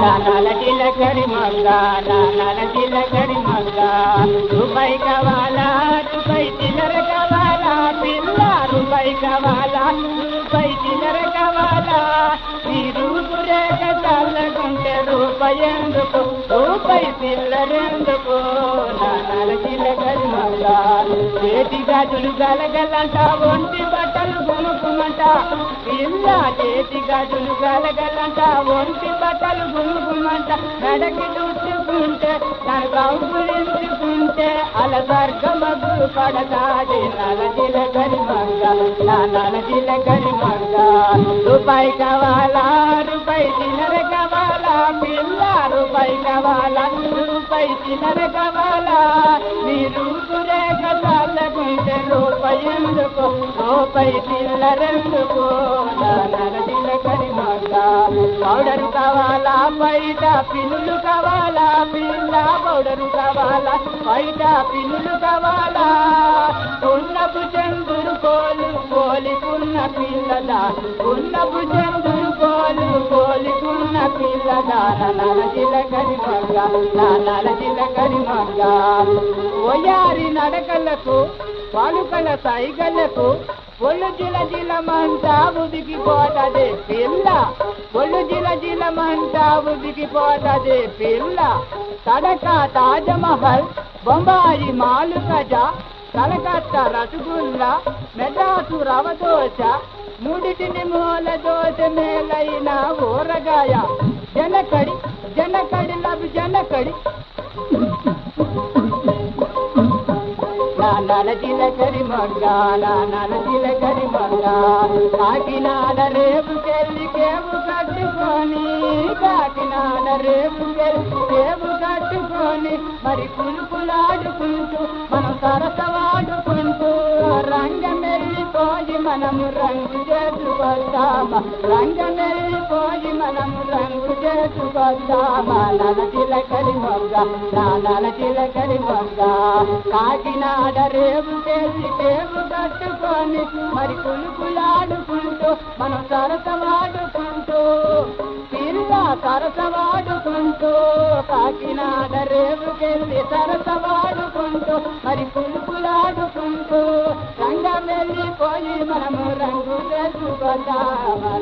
నానాల జిలకరి మగ్గ నానాల జిలకరి మగ్గ రూపాయి కావాలా రూపాయి చిల్లర కావాలా పిల్ల రూపాయి కావాలా రూపాయి చిల్లర కావాలా చల్లకుంటే రూపాయి ఎందుకు రూపాయి చిల్లరెందుకు నానాల చేతి గాజులు గలగలంట ఒంటి బట్టలు గునుకుమంట పిల్ల చేతి గాజులు గలగలంట ఒంటి బట్టలు గునుకుమంట నడకి చూసుకుంటే తను కౌగులించుకుంటే అల స్వర్గమగు పడతాది నల నా నల జిలకరి రూపాయి కావాలా రూపాయి చిల్లర కావాలా పిల్ల రూపాయి కావాలా రూపాయి చిల్లర కావాలా. నీ రూపు రేఖ రూపాయి ఎందుకు? రూపాయి చిల్లరెందుకు నా కావాలా బయట పిల్లులు కావాలా కావాలా పౌడరు కావాలా బయట పిన్నులు కావాలా? ఉన్నపు చంద్రుడు కోలు కోలికున్న పిల్లదా ఉన్నపు చంద్రుడు కోలు కోలికున్న పిల్లదా నలజిల జిలకరి నలజిల నల ఒయారి నడకలకు పాలుకల సైగలకు ఒళ్ళు జిల జిలమంటా ఉదికి పోతదే పిల్ల. ఒళ్ళు జిల జిలమంటా ఉదికి పోతదే పిల్ల. తడక తాజమహల్ బొంబాయి మాలుకజ కలకత్తా రసగుల్లా మెడ్రాసు రవ మూడిటిని మూల దోశ మేలైన ఊరగాయ. జనకడి జనకడి లబ్ జనకడి నానాల జిలకరి మగ్గ నానాల జిలకరి మగ్గ కాకినాడ రేపుకెళ్ళి కేపు కట్టుకొని కాకినాడ రేపుకెళ్ళి కేపు కట్టుకొని మరి పులుపులాడుకుంటూ మనం సరసవాడుకుంటూ మనము రంగు చేసుకొద్దామా రంగమెళ్ళిపోయి మనము రంగు చేసుకొద్దామా నల జిలకరి మొగ్గ నా నల జిలకరి మొగ్గ. కాకినాడ రేపు చేసి టేపు కట్టుకొని మరి కులుకులాడుకుంటూ మనం సరసవాడుకుంటూ పిల్ల సరసవాడుకుంటూ కాకినాడ రేపుకెళ్ళి సరసవాడుకుంటూ మరి కులుకులాడుకుంటూ రంగం వెళ్ళిపోయి మనము రంగు చేసుకొద్దామా